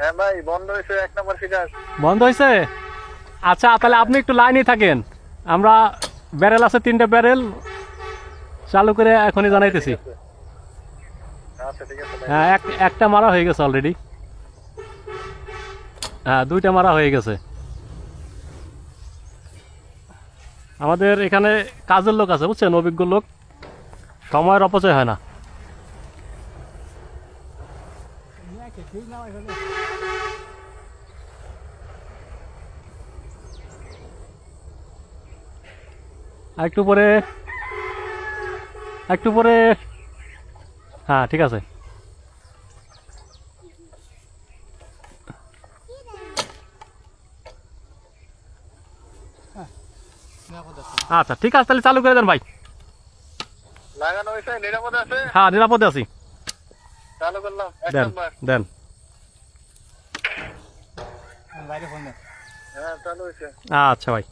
হ্যাঁ ভাই বন্ধ হয়েছে এক নম্বর ফিটার বন্ধ হয়েছে? আচ্ছা তাহলে আপনি একটু লাইনে থাকেন। আমরা ব্যারেল আছে তিনটে ব্যারেল। চালু করে এখনই জানাইতেছি। আচ্ছা হ্যাঁ এক একটা মারা হয়ে গেছে অলরেডি হ্যাঁ দুইটা মারা হয়ে গেছে। আমাদের এখানে কাজের লোক আছে বুঝছেন? অভিজ্ঞ লোক। সময়ের অপচয় হয় না। আর একটু পরে। একটু পরে। হ্যাঁ ঠিক আছে। আচ্ছা ঠিক আছে তাহলে চালু করে দেন ভাই। লাগানো হয়েছে নিরাপদ আছে? হ্যাঁ নিরাপদে আছি। চালু করলাম দেন দেন। হ্যাঁ চালু আচ্ছা ভাই।